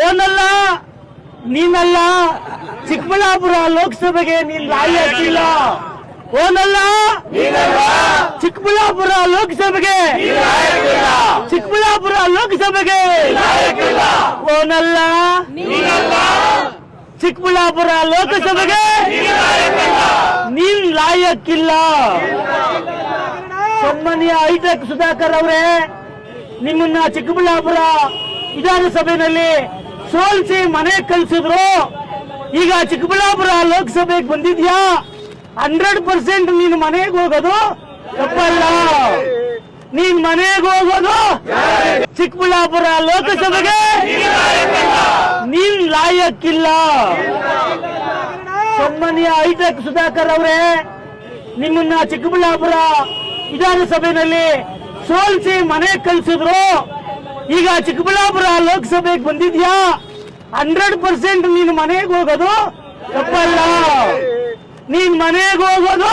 ಓನಲ್ಲ ನೀನಲ್ಲ ಚಿಕ್ಕಬಳ್ಳಾಪುರ ಲೋಕಸಭೆಗೆ ನೀನ್ ಲಾಯಿ ಹಾಕಿಲ್ಲ ಓನಲ್ಲ ಚಿಕ್ಕಬಳ್ಳಾಪುರ ಲೋಕಸಭೆಗೆ ಚಿಕ್ಕಬಳ್ಳಾಪುರ ಲೋಕಸಭೆಗೆ ಓನಲ್ಲ ಚಿಕ್ಕಬಳ್ಳಾಪುರ ಲೋಕಸಭೆಗೆ ನೀನ್ ಲಾಯಕ್ಕಿಲ್ಲ ಸನ್ಮಾನ್ಯ ಐಟೆಕ್ ಸುಧಾಕರ್ ಅವರೇ ನಿಮ್ಮನ್ನ ಚಿಕ್ಕಬಳ್ಳಾಪುರ ವಿಧಾನಸಭೆಯಲ್ಲಿ ಸೋಲ್ಸಿ ಮನೆ ಕಲಿಸಿದ್ರು. ಈಗ ಚಿಕ್ಕಬಳ್ಳಾಪುರ ಲೋಕಸಭೆಗೆ ಬಂದಿದ್ಯಾ? ಹಂಡ್ರೆಡ್ ಪರ್ಸೆಂಟ್ ನೀನು ಮನೆಗೆ ಹೋಗೋದು ತಪ್ಪಲ್ಲ. ನೀನ್ ಮನೆಗೆ ಹೋಗೋದು ಚಿಕ್ಕಬಳ್ಳಾಪುರ ಲೋಕಸಭೆಗೆ. ನೀನ್ ಲಾಯಕ್ಕಿಲ್ಲ ಸನ್ಮಾನ್ಯ ಐಟೆಕ್ ಸುಧಾಕರ್ ಅವರೇ, ನಿಮ್ಮನ್ನ ಚಿಕ್ಕಬಳ್ಳಾಪುರ ವಿಧಾನಸಭೆಯಲ್ಲಿ ಸೋಲ್ಸಿ ಮನೆ ಕಳಿಸಿದ್ರು ಈಗ ಚಿಕ್ಕಬಳ್ಳಾಪುರ ಲೋಕಸಭೆಗೆ ಬಂದಿದ್ಯಾ? ಹಂಡ್ರೆಡ್ ಪರ್ಸೆಂಟ್ ನೀನು ಮನೆಗೆ ಹೋಗೋದು ತಪ್ಪಲ್ಲ. ನೀನ್ ಮನೆಗೆ ಹೋಗೋದು